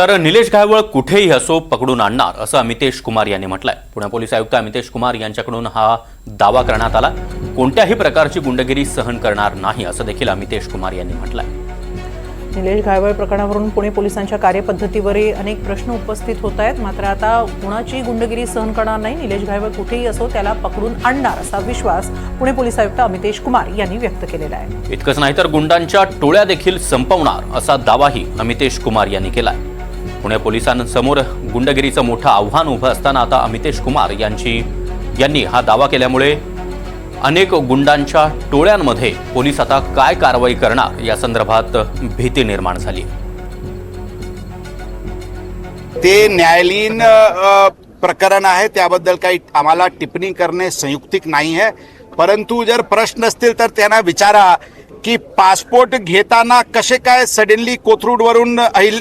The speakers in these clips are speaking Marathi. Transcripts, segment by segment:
तर निलेश घायवळ कुठेही असो पकडून आणणार असं अमितेश कुमार यांनी म्हटलंय. पुणे पोलीस आयुक्त अमितेश कुमार यांच्याकडून हा दावा करण्यात आला. कोणत्याही प्रकारची गुंडगिरी सहन करणार नाही असं देखील अमितेश कुमार यांनी म्हटलंय. निलेश घायवळ प्रकरणावरून पुणे पोलिसांच्या कार्यपद्धतीवरही अनेक प्रश्न उपस्थित होत आहेत. मात्र आता कुणाची गुंडगिरी सहन करणार नाही निलेश घायवळ कुठेही असो त्याला पकडून आणणार असा विश्वास पुणे पोलीस आयुक्त अमितेश कुमार यांनी व्यक्त केलेला आहे. इतकंच नाही तर गुंडांच्या टोळ्या देखील संपवणार असा दावाही अमितेश कुमार यांनी केलाय. पुणे पोलिसांसमोर गुंडगिरीचं मोठं आव्हान उभं असताना आता अमितेश कुमार यांची यांनी हा दावा केल्यामुळे अनेक गुंडांच्या टोळ्यांमध्ये पोलीस आता काय कारवाई करणार या संदर्भात भीती निर्माण झाली. ते न्यायालयीन प्रकरण आहे त्याबद्दल काही आम्हाला टिप्पणी करणे संयुक्तिक नाही आहे. परंतु जर प्रश्न असतील तर त्यांना विचारा. की पासपोर्ट घेताना कसे काय सडनली कोथरूडवरून अहिल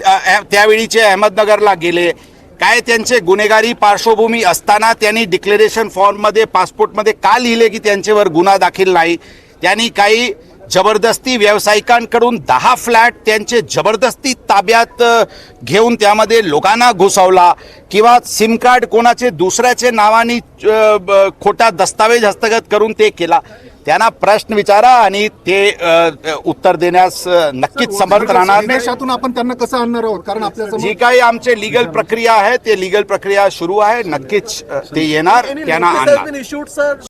त्यावेळीचे अहमदनगरला गेले? काय त्यांचे गुन्हेगारी पार्श्वभूमी असताना त्यांनी डिक्लेरेशन फॉर्ममध्ये पासपोर्टमध्ये का लिहिले की त्यांच्यावर गुन्हा दाखल नाही? त्यांनी काही जबरदस्ती व्यावसायिकांकडून दहा फ्लॅट त्यांचे जबरदस्ती ताब्यात घेऊन त्यामध्ये लोकांना घुसवला किंवा सिम कार्ड कोणाचे दुसऱ्याचे नावाने खोटा दस्तावेज हस्तगत करून ते केला. त्यांना प्रश्न विचारा आणि ते उत्तर देण्यास नक्कीच समर्थ राहणार. नाही आपण त्यांना कसं आणणार आहोत? कारण आपल्या जी काही आमचे लिगल प्रक्रिया आहे ते लिगल प्रक्रिया सुरू आहे. नक्कीच ते येणार त्यांना आणणार.